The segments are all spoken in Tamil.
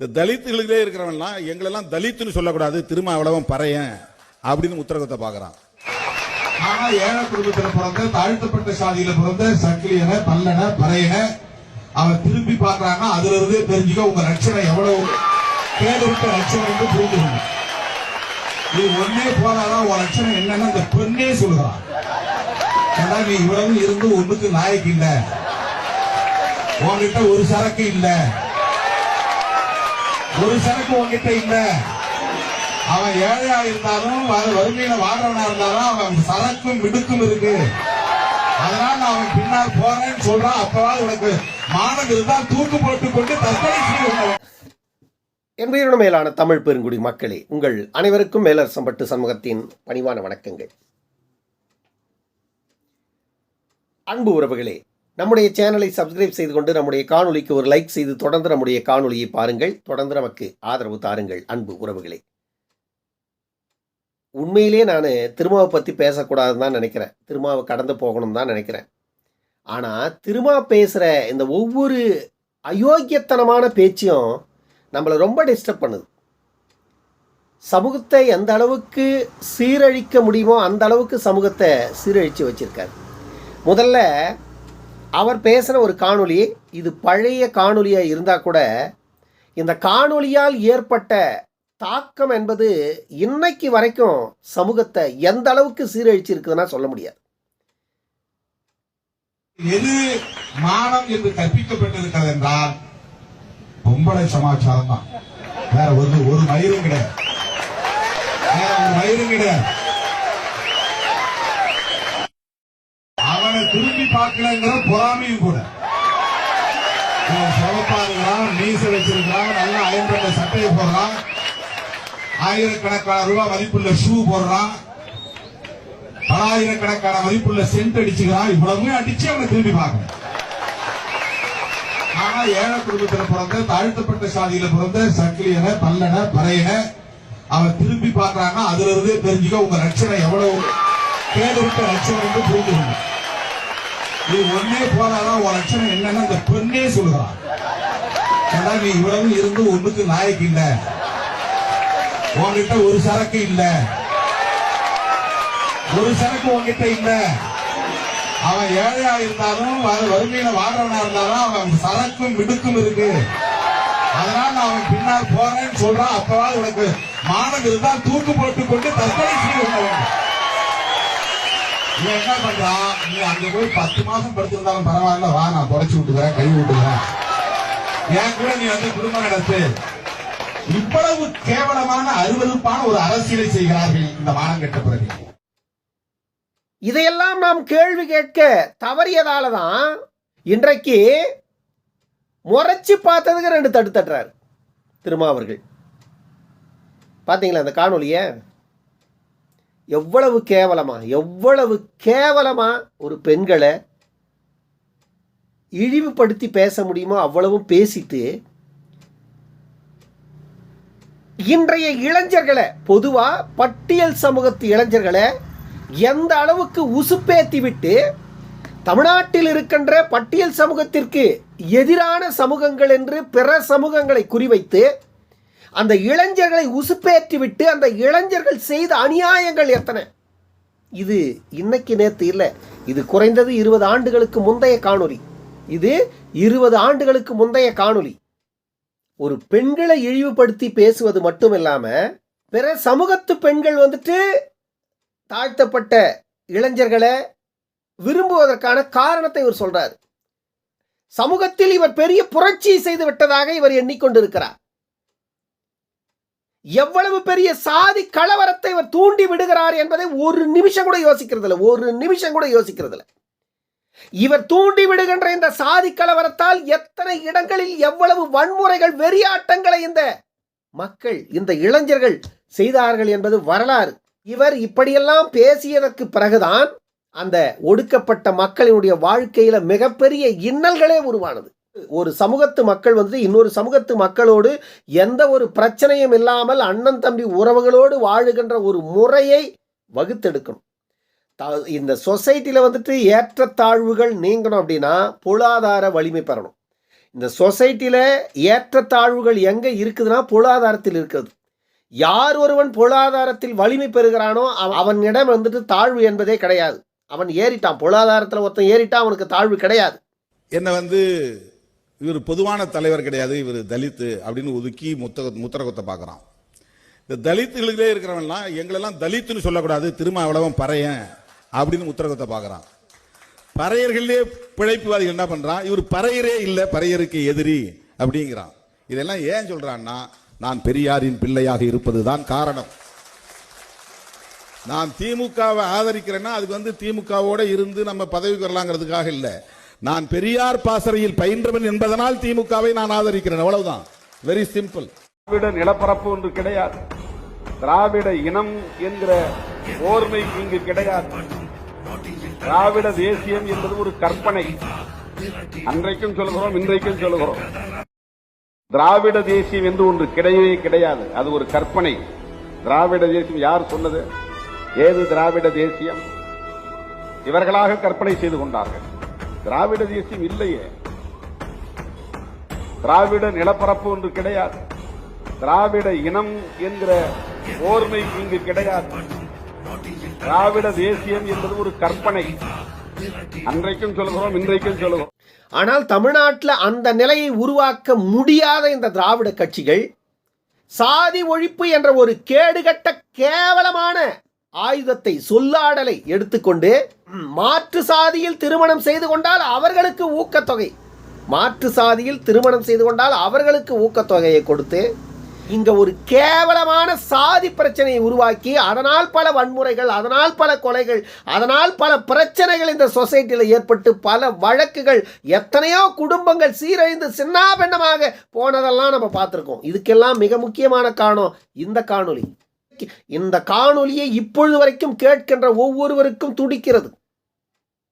இந்த தலித்துகளிலே இருக்கிறவன்லாம் எங்களெல்லாம் தலித்துன்னு சொல்லக்கூடாது திருமாவளவன் பறையன் அப்படின்னு உத்தரகத்தை பார்க்கறான். ஆனா ஏழை குடும்பத்தில் பிறந்த தாழ்த்தப்பட்ட சாதியில பிறந்த சக்கிலியன பல்லன பறையன அவன் திரும்பி பாக்குறாங்க அதுல இருந்தே தெரிஞ்சுக்க உங்க ரட்சணை எவ்வளவு கேடுவிட்ட ரட்சணை என்று புரிஞ்சுக்கணும் நீ ஒன்னே போனாதான் உன் ரட்சணை என்னன்னு அந்த பெண்ணே சொல்லுறான் ஏன்னா நீ இவ்வளவு இருந்து ஒண்ணுக்கு நாயக்கு இல்ல? உன்கிட்ட ஒரு சரக்கு இல்லை. ஒரு சரக்கு உங்ககிட்ட இல்ல அவன் ஏழையா இருந்தாலும் வறுமையில வாடுறவனா இருந்தாலும் அவன் சரக்கும் மிடுக்கும் இருக்கு. அதனால நான் அவன் பின்னால் போறேன்னு சொல்றான். அப்பதான் உனக்கு மானம் இருந்தால் தூக்கு போட்டு கொண்டு தற்கொலை செய்து கொண்டவன் மேலான தமிழ் பெருங்குடி மக்களே உங்கள் அனைவருக்கும் மேலரசம்பட்டு சமூகத்தின் பணிவான வணக்கங்கள். அன்பு உறவுகளே நம்முடைய சேனலை சப்ஸ்கிரைப் செய்து கொண்டு நம்முடைய காணொலிக்கு ஒரு லைக் செய்து தொடர்ந்து நம்முடைய காணொலியை பாருங்கள். தொடர்ந்து நமக்கு ஆதரவு தாருங்கள் அன்பு உறவுகளே. உண்மையிலே நான் திருமாவை பற்றி பேசக்கூடாதுன்னு தான் நினைக்கிறேன். திருமாவை கடந்து போகணும் தான் நினைக்கிறேன். ஆனால் திருமா பேசுகிற இந்த ஒவ்வொரு அயோக்கியத்தனமான பேச்சையும் நம்மளை ரொம்ப டிஸ்டர்ப் பண்ணுது. சமூகத்தை எந்த அளவுக்கு சீரழிக்க முடியுமோ அந்த அளவுக்கு சமூகத்தை சீரழித்து வச்சிருக்காரு. முதல்ல அவர் பேசுகிற ஒரு காணொளி இது பழைய காணொளியாக இருந்தால் கூட இந்த காணொளியால் ஏற்பட்ட தாக்கம் என்பது இன்னைக்கு வரைக்கும் சமூகத்தை எந்த அளவுக்கு சீரழிச்சிருக்குதுன்னா சொல்ல முடியாது. எது மானம் என்று கற்பிக்கப்பட்டிருக்கிறது என்றால் பொம்பளை சமாச்சாரம் தான். வேற ஒரு ஒரு மயிரும் கிடையாது. வேற ஒரு மயிரும் கிடையாது. திரும்பி பார்க்கலங்கிற பொறாமையும் கூட. சிவப்பா இருக்கிறான் மீச வச்சிருக்கிறான் நல்லா அயன்பட்ட சட்டையை போடுறான். ஆயிரக்கணக்கான ரூபாய் மதிப்புள்ள ஷூ போடுறான். பலாயிரக்கணக்கான மதிப்புள்ள சென்ட் அடிச்சுக்கிறான். இவ்வளவுமே அடிச்சு அவனை திரும்பி பார்க்கணும். ஆனா ஏழை குடும்பத்தில் பிறந்த தாழ்த்தப்பட்ட சாதியில பிறந்த சக்கிலியன பல்லன பறையன அவன் திரும்பி பார்க்கறான்னா அதுல இருந்தே தெரிஞ்சுக்க உங்க ரட்சணை எவ்வளவு கேடுவிட்ட ரட்சணை என்று புரிஞ்சுக்கணும் நீ ஒன்னே போனாதான் உன் லட்சணம் என்னன்னு அந்த பெண்ணே சொல்லுறான் ஏன்னா நீ இவ்வளவு இருந்து ஒண்ணுக்கு நாயக்கு இல்ல. உன்கிட்ட ஒரு சரக்கு இல்ல. ஒரு சரக்கு உன்கிட்ட இல்ல. அவன் ஏழையா இருந்தாலும் வறுமையில வாடுறவனா இருந்தாலும் அவன் சரக்கும் மிடுக்கும் இருக்கு. அதனால நான் அவன் பின்னால் போறேன்னு சொல்றான். அப்பவாது உனக்கு மானம் இருந்தால் தூக்கு போட்டுக் கொண்டு தற்கொலை செய்ய வேண்டும். இவன் என்ன பண்றான் நீ அங்க போய் பத்து மாசம் படுத்திருந்தாலும் பரவாயில்ல வா நான் புடைச்சு விட்டுக்கிறேன் கை விட்டுக்கிறேன் என் கூட நீ வந்து குடும்பம் நடத்து. இவ்வளவு கேவலமான அருவறுப்பான ஒரு அரசியலை செய்கிறார்கள் இந்த மானம் கெட்ட பிறகு இதையெல்லாம் நாம் கேள்வி கேட்க தவறியதால தான் இன்றைக்கு முறைச்சு பார்த்ததுக்கு ரெண்டு தட்டு தட்டுறாரு திருமாவர்கள். பார்த்தீங்களா அந்த காணொலியை எவ்வளவு கேவலமா எவ்வளவு கேவலமா ஒரு பெண்களை இழிவுபடுத்தி பேச முடியுமோ அவ்வளவும் பேசிட்டு இன்றைய இளைஞர்களை பொதுவா பட்டியல் சமூகத்து இளைஞர்களை எந்த அளவுக்கு உசுப்பேத்தி விட்டு தமிழ்நாட்டில் இருக்கின்ற பட்டியல் சமூகத்திற்கு எதிரான சமூகங்கள் என்று பிற சமூகங்களை குறிவைத்து அந்த இளைஞர்களை உசுப்பேற்றி விட்டு அந்த இளைஞர்கள் செய்த அநியாயங்கள் எத்தனை? இது இன்னைக்கு நேத்து இல்லை. இது குறைந்தது இருபது ஆண்டுகளுக்கு முந்தைய காணொளி. இது இருபது ஆண்டுகளுக்கு முந்தைய காணொளி. ஒரு பெண்களை இழிவுபடுத்தி பேசுவது மட்டும் இல்லாமல் பிற சமூகத்து பெண்கள் வந்துட்டு தாழ்த்தப்பட்ட இளைஞர்களை விரும்புவதற்கான காரணத்தை இவர் சொல்றார். சமூகத்தில் இவர் பெரிய புரட்சி செய்து விட்டதாக இவர் எண்ணிக்கொண்டிருக்கிறார். எவ்வளவு பெரிய சாதி கலவரத்தை இவர் தூண்டி விடுகிறார் என்பதை ஒரு நிமிஷம் கூட யோசிக்கிறதில்லை. ஒரு நிமிஷம் கூட யோசிக்கிறதில்ல. இவர் தூண்டி விடுகின்ற இந்த சாதி கலவரத்தால் எத்தனை இடங்களில் எவ்வளவு வன்முறைகள் வெறியாட்டங்களை இந்த மக்கள் இந்த இளைஞர்கள் செய்தார்கள் என்பது வரலாறு. இவர் இப்படியெல்லாம் பேசியதற்கு பிறகுதான் அந்த ஒடுக்கப்பட்ட மக்களினுடைய வாழ்க்கையில மிகப்பெரிய இன்னல்களே உருவானது. ஒரு சமூகத்து மக்கள் வந்து இன்னொரு சமூகத்து மக்களோடு எந்த ஒரு பிரச்சனையும் இல்லாமல் அண்ணன் தம்பி உறவுகளோடு வாழுகின்ற ஒரு முறையை வகுத்தெடுக்கணும். த- இந்த சொசைட்டியில் வந்துட்டு ஏற்றத்தாழ்வுகள் நீங்கணும் அப்படின்னா பொருளாதார வலிமை பெறணும். இந்த சொசைட்டியில் ஏற்றத்தாழ்வுகள் எங்கே இருக்குதுன்னா பொருளாதாரத்தில் இருக்குது யார் ஒருவன் பொருளாதாரத்தில் வலிமை பெறுகிறானோ அவ- அவனிடம் வந்துட்டு தாழ்வு என்பதே கிடையாது. அவன் ஏறிட்டான். பொருளாதாரத்தில் ஒருத்தன் ஏறிட்டான் அவனுக்கு தாழ்வு கிடையாது. என்னை வந்து இவர் பொதுவான தலைவர் கிடையாது. இவர் தலித்து அப்படின்னு ஒதுக்கி முத்த முத்திர பார்க்குறான். இந்த தலித்துகளிலே இருக்கிறவன்லாம் எங்களெல்லாம் தலித்துன்னு சொல்லக்கூடாது. திருமாவளவன் பறையன் அப்படின்னு முத்திர பார்க்குறான். பறையர்களே பிழைப்புவாதிகள் என்ன பண்ணுறான் இவர் பறையரே இல்லை பறையருக்கு எதிரி அப்படிங்கிறான். இதெல்லாம் ஏன் சொல்கிறான்னா நான் பெரியாரின் பிள்ளையாக இருப்பது தான் காரணம். நான் திமுகவை ஆதரிக்கிறேன்னா அதுக்கு வந்து திமுகவோட இருந்து நம்ம பதவிக்கு வரலாங்கிறதுக்காக இல்லை. நான் பெரியார் பாசறையில் பயின்றவன் என்பதனால் திமுகவை நான் ஆதரிக்கிறேன். அவ்வளவுதான். வெரி சிம்பிள் திராவிட நிலப்பரப்பு ஒன்று கிடையாது. திராவிட இனம் என்கிற ஓர்மை இங்கு கிடையாது. திராவிட தேசியம் என்பது ஒரு கற்பனை. அன்றைக்கும் சொல்கிறோம் இன்றைக்கும் சொல்கிறோம். திராவிட தேசியம் என்று ஒன்று கிடையவே கிடையாது. அது ஒரு கற்பனை. திராவிட தேசியம் யார் சொன்னது? ஏது திராவிட தேசியம்? இவர்களாக கற்பனை செய்து கொண்டார்கள். திராவிட தேசியம் இல்லையே. திராவிட நிலப்பரப்பு ஒன்று கிடையாது. திராவிட இனம் என்கிற ஓர்மை இங்கு கிடையாது. திராவிட தேசியம் என்பது ஒரு கற்பனை. அன்றைக்கும் சொல்கிறோம் இன்றைக்கும் சொல்கிறோம். ஆனால் தமிழ்நாட்டில் அந்த நிலையை உருவாக்க முடியாத இந்த திராவிட கட்சிகள் சாதி ஒழிப்பு என்ற ஒரு கேடுகட்ட கேவலமான ஆயுதத்தை சொல்லாடலை எடுத்துக்கொண்டு மாற்று சாதியில் திருமணம் செய்து கொண்டால் அவர்களுக்கு ஊக்கத்தொகை. மாற்று சாதியில் திருமணம் செய்து கொண்டால் அவர்களுக்கு ஊக்கத்தொகையை கொடுத்து இங்க ஒரு கேவலமான சாதி பிரச்சனையை உருவாக்கி அதனால் பல வன்முறைகள் அதனால் பல கொலைகள் அதனால் பல பிரச்சனைகள் இந்த சொசைட்டியில் ஏற்பட்டு பல வழக்குகள் எத்தனையோ குடும்பங்கள் சீரழிந்து சின்னாபின்னமாக போனதெல்லாம் நம்ம பார்த்துருக்கோம். இதுக்கெல்லாம் மிக முக்கியமான காரணம் இந்த காணொளி. இந்த காணொலியை இப்பொழுது வரைக்கும் கேட்கின்ற ஒவ்வொருவருக்கும் துடிக்கிறது.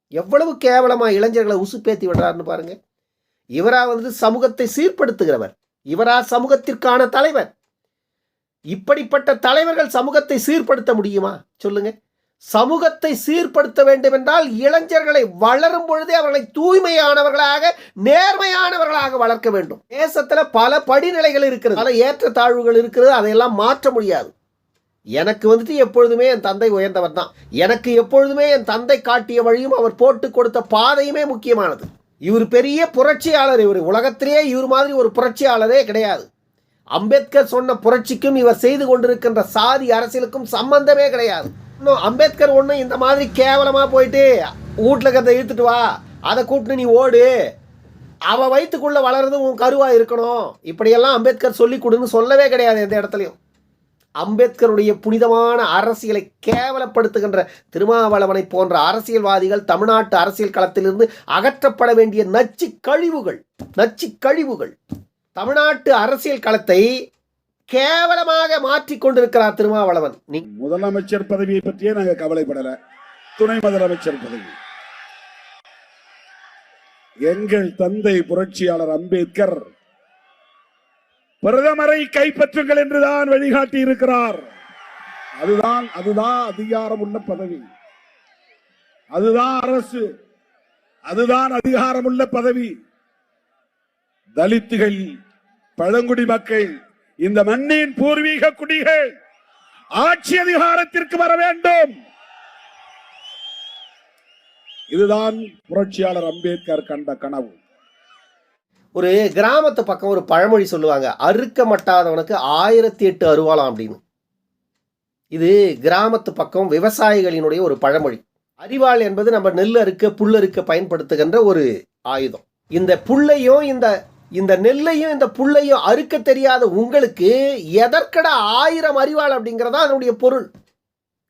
எவ்வளவு கேவலமா இளைஞர்களை உசுப்பேத்தி விடுறாருன்னு பாருங்க. இவரா வந்து சமூகத்தை சீர்படுத்துகிறவர். இவரா சமூகத்திற்கான தலைவர். இப்படிப்பட்ட தலைவர்கள் சமூகத்தை சீர்படுத்த முடியுமா? சொல்லுங்க. சமூகத்தை சீர்படுத்த வேண்டும் என்றால் இளைஞர்களை வளரும் பொழுதே அவர்களை தூய்மையானவர்களாக நேர்மையானவர்களாக வளர்க்க வேண்டும். தேசத்துல பல படிநிலைகள் இருக்கிறது. பல ஏற்றத்தாழ்வுகள் இருக்கிறது. அதையெல்லாம் மாற்ற முடியாது. எனக்கு வந்துட்டு எப்பொழுதுமே என் தந்தை உயர்ந்தவர் தான். எனக்கு எப்பொழுதுமே என் தந்தை காட்டிய வழியும் அவர் போட்டு கொடுத்த பாதையுமே முக்கியமானது. இவர் பெரிய புரட்சியாளர் இவர். உலகத்திலேயே இவர் மாதிரி ஒரு புரட்சியாளரே கிடையாது. அம்பேத்கர் சொன்ன புரட்சிக்கும் இவர் செய்து கொண்டிருக்கின்ற சாதி அரசியலுக்கும் சம்பந்தமே கிடையாது. இன்னும் அம்பேத்கர் ஒன்று இந்த மாதிரி கேவலமாக போயிட்டு வீட்டில் கதை இழுத்துட்டு வா அதை கூப்பிட்டு நீ ஓடு. அவ வயிற்றுக்குள்ளே வளர்றது உன் கருவாக இருக்கணும். இப்படியெல்லாம் அம்பேத்கர் சொல்லி கொடுன்னு சொல்லவே கிடையாது எந்த இடத்துலையும். அம்பேத்கருடைய புனிதமான அரசியலை கேவலப்படுத்துகின்ற திருமாவளவனை போன்ற அரசியல்வாதிகள் தமிழ்நாட்டு அரசியல் களத்திலிருந்து அகற்றப்பட வேண்டிய நச்சு கழிவுகள் நச்சு கழிவுகள் தமிழ்நாட்டு அரசியல் களத்தை கேவலமாக மாற்றிக் கொண்டிருக்கிறார் திருமாவளவன். நீ முதலமைச்சர் பதவியை பற்றியே நாங்கள் கவலைப்படல. துணை முதலமைச்சர் பதவி. எங்கள் தந்தை புரட்சியாளர் அம்பேத்கர் பிரதமரை கைப்பற்றுங்கள் என்றுதான் வழிகாட்டி இருக்கிறார். அதுதான் அதுதான் அதிகாரம் உள்ள பதவி. அதுதான் அரசு. அதுதான் அதிகாரம் உள்ள பதவி. தலித்துகள் பழங்குடி மக்கள் இந்த மண்ணின் பூர்வீக குடிகள் ஆட்சி அதிகாரத்திற்கு வர வேண்டும். இதுதான் புரட்சியாளர் அம்பேத்கர் கண்ட கனவு. ஒரு கிராமத்து பக்கம் ஒரு பழமொழி சொல்லுவாங்க அறுக்க மட்டாதவனுக்கு ஆயிரத்தி எட்டு அருவாளாம் அப்படின்னு. இது கிராமத்து பக்கம் விவசாயிகளினுடைய ஒரு பழமொழி. அறிவாள் என்பது நம்ம நெல் அறுக்க புல் அறுக்க பயன்படுத்துகின்ற ஒரு ஆயுதம். இந்த புல்லையும் இந்த இந்த நெல்லையும் இந்த புல்லையும் அறுக்க தெரியாத உங்களுக்கு எதற்கட ஆயிரம் அறிவாள் அப்படிங்கிறதா அதனுடைய பொருள்.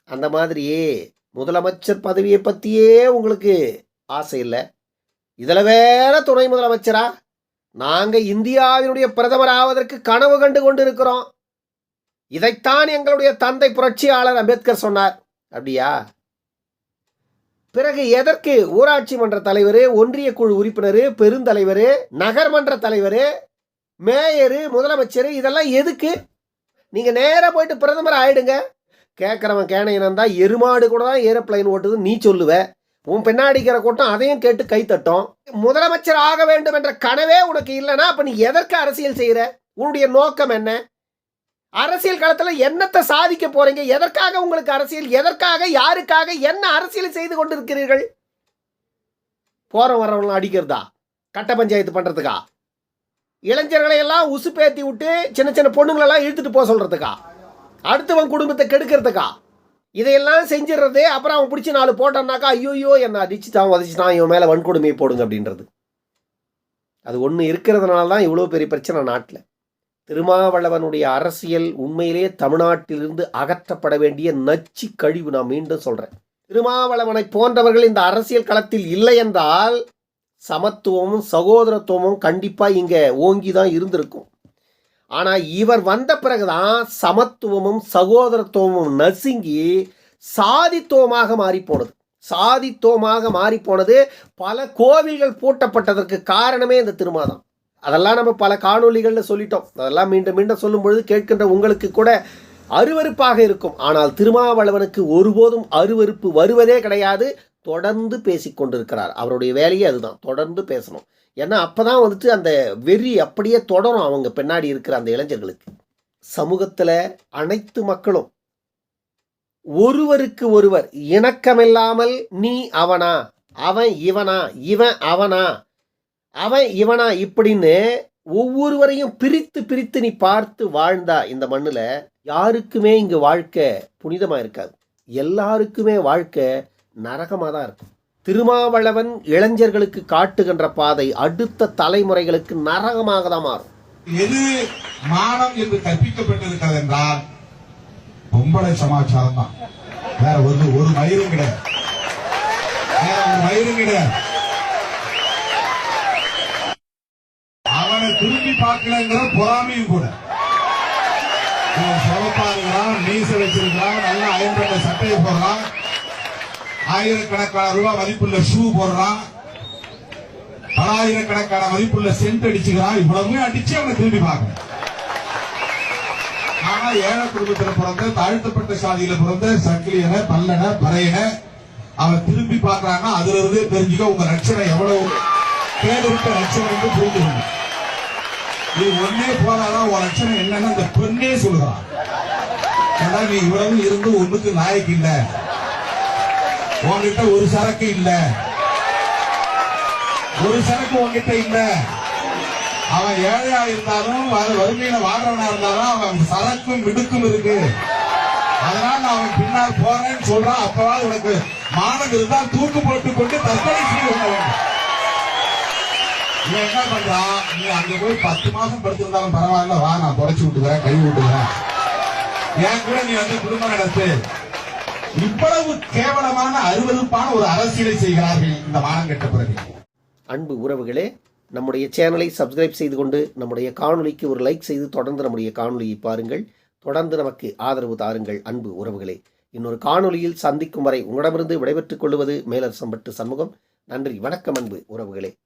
அந்த மாதிரியே முதலமைச்சர் பதவியை பற்றியே உங்களுக்கு ஆசை இல்லை. இதில் வேற துணை முதலமைச்சரா? நாங்கள் இந்தியாவினுடைய பிரதமர் ஆவதற்கு கனவு கண்டு கொண்டிருக்கிறோம். இதைத்தான் எங்களுடைய தந்தை புரட்சியாளர் அம்பேத்கர் சொன்னார். அப்படியா? பிறகு எதற்கு ஊராட்சி மன்ற தலைவர் ஒன்றிய குழு உறுப்பினர் பெருந்தலைவர் நகர்மன்ற தலைவர் மேயரு முதலமைச்சர் இதெல்லாம் எதுக்கு? நீங்கள் நேராக போயிட்டு பிரதமர் ஆயிடுங்க. கேட்குறவன் கேனையினம் எருமாடு கூட தான் ஏரோப்ளைன் ஓட்டுது நீ சொல்லுவேன் உன் பின்னாடிக்கிற கூட்டம் அதையும் கேட்டு கைத்தட்டும் முதலமைச்சர் ஆக வேண்டும் என்ற கனவே உனக்கு இல்லைன்னா அப்ப நீ எதற்கு அரசியல் செய்யற? உன்னுடைய நோக்கம் என்ன? அரசியல் களத்தில் என்னத்தை சாதிக்க போறீங்க? எதற்காக உங்களுக்கு அரசியல்? எதற்காக யாருக்காக என்ன அரசியல் செய்து கொண்டிருக்கிறீர்கள்? போற வரவங்களாம் அடிக்கிறதா? கட்ட பஞ்சாயத்து பண்றதுக்கா? இளைஞர்களை எல்லாம் உசுப்பேத்தி விட்டு சின்ன சின்ன பொண்ணுங்களெல்லாம் இழுத்துட்டு போக சொல்றதுக்கா? அடுத்தவன் குடும்பத்தை கெடுக்கிறதுக்கா? இதையெல்லாம் செஞ்சிடுறது அப்புறம் அவன் பிடிச்சி நாலு போட்டான்னாக்கா ஐயோயோ என்ன அடிச்சுட்டான் வதச்சிட்டான் இவன் மேலே வன்கொடுமையை போடுங்க அப்படின்றது. அது ஒன்று இருக்கிறதுனால தான் இவ்வளோ பெரிய பிரச்சனை நாட்டில். திருமாவளவனுடைய அரசியல் உண்மையிலேயே தமிழ்நாட்டிலிருந்து அகற்றப்பட வேண்டிய நச்சு கழிவு நான் மீண்டும் சொல்கிறேன் திருமாவளவனை போன்றவர்கள் இந்த அரசியல் களத்தில் இல்லை என்றால் சமத்துவமும் சகோதரத்துவமும் கண்டிப்பாக இங்கே ஓங்கி தான் இருந்திருக்கும். ஆனால் இவர் வந்த பிறகுதான் சமத்துவமும் சகோதரத்துவமும் நசுங்கி சாதித்துவமாக மாறி போனது சாதித்துவமாக மாறி போனது பல கோவில்கள் பூட்டப்பட்டதற்கு காரணமே இந்த திருமாதான். அதெல்லாம் நம்ம பல காணொலிகளில் சொல்லிட்டோம். அதெல்லாம் மீண்டும் மீண்டும் சொல்லும் பொழுது கேட்கின்ற உங்களுக்கு கூட அருவருப்பாக இருக்கும். ஆனால் திருமாவளவனுக்கு ஒருபோதும் அருவருப்பு வருவதே கிடையாது. தொடர்ந்து பேசிக்கொண்டிருக்கிறார். அவருடைய வேலையே அதுதான். தொடர்ந்து பேசணும். ஏன்னா அப்பதான் வந்துட்டு அந்த வெறி அப்படியே தொடரும் அவங்க பின்னாடி இருக்கிற அந்த இளைஞர்களுக்கு. சமூகத்தில் அனைத்து மக்களும் ஒருவருக்கு ஒருவர் இணக்கமில்லாமல் நீ அவனா அவன் இவனா இவன் அவனா அவன் இவனா இப்படின்னு ஒவ்வொருவரையும் பிரித்து பிரித்து நீ பார்த்து வாழ்ந்தா இந்த மண்ணில் யாருக்குமே இங்கே வாழ்க்கை புனிதமாக இருக்காது. எல்லாருக்குமே வாழ்க்கை நரகமாக தான் இருக்கும். திருமாவளவன் இளைஞர்களுக்கு காட்டுகின்ற பாதை அடுத்த தலைமுறைகளுக்கு நரகமாக தான் மாறும். எது மானம் என்று கற்பிக்கப்பட்டிருக்கிறது என்றால் பொம்பளை சமாச்சாரம் தான். வேற ஒரு ஒரு மயிரும் கிடையாது. வேற ஒரு மயிரும் கிடையாது. அவனை திரும்பி பார்க்கலங்கிற பொறாமையும் கூட. இவன் சிவப்பா இருக்கிறான் நீச வச்சிருக்கிறான் நல்லா ஐம்பது சட்டையை போடுறான் ஆயிரக்கணக்கான ரூபாய் மதிப்புள்ள ஷூ போடுறான். பலாயிரக்கணக்கான மதிப்புள்ள சென்ட் அடிச்சுக்கிறான். இவ்வளவுமே அடிச்சு அவனை திரும்பி பார்க்கணும். ஆனா ஏழை குடும்பத்தில் பிறந்த தாழ்த்தப்பட்ட சாதியில பிறந்த சக்கிலியன பல்லன பறையன அவன் திரும்பி பார்க்கறான்னா அதுல இருந்தே தெரிஞ்சுக்க உங்க ரட்சணை எவ்வளவு கேடுவிட்ட ரட்சணை என்று புரிஞ்சுக்கணும் நீ ஒன்னே போனாதான் உன் ரட்சணை என்னன்னு அந்த பெண்ணே சொல்லுறான் ஏன்னா நீ இவ்வளவு இருந்து ஒண்ணுக்கு நாய்க்கு இல்லை. உன்கிட்ட ஒரு சரக்கு இல்ல. ஒரு சரக்கு உங்ககிட்ட இல்ல. அவன் ஏழையா இருந்தாலும் வறுமையில வாடுறவனா இருந்தாலும் அவன் சரக்கும் விடுக்கும் இருக்கு. அதனால நான் அவன் பின்னால் போறேன்னு சொல்றான். அப்பவாது உனக்கு மானம் இருந்தா தூக்கு போட்டு கொண்டு தற்கொலை செய்து கொள்ள வேண்டும். என்ன பண்றான்? நீ அங்க போய் பத்து மாசம் படுத்திருந்தாலும் பரவாயில்ல வா நான் தொடச்சு விட்டுக்கிறேன் கை விட்டுக்கிறேன் என் கூட நீ வந்து குடும்பம் நடத்து. இவ்வளவு கேவலமான அருவறுப்பான ஒரு அரசியலை செய்கிறார்கள் இந்த மானம் கெட்ட பிறகு. அன்பு உறவுகளே நம்முடைய சேனலை சப்ஸ்கிரைப் செய்து கொண்டு நம்முடைய காணொலிக்கு ஒரு லைக் செய்து தொடர்ந்து நம்முடைய காணொலியை பாருங்கள். தொடர்ந்து நமக்கு ஆதரவு தாருங்கள் அன்பு உறவுகளே. இன்னொரு காணொளியில் சந்திக்கும் வரை உங்களிடமிருந்து விடைபெற்றுக் கொள்வது மேலரசம்பட்டு சண்முகம். நன்றி வணக்கம் அன்பு உறவுகளே.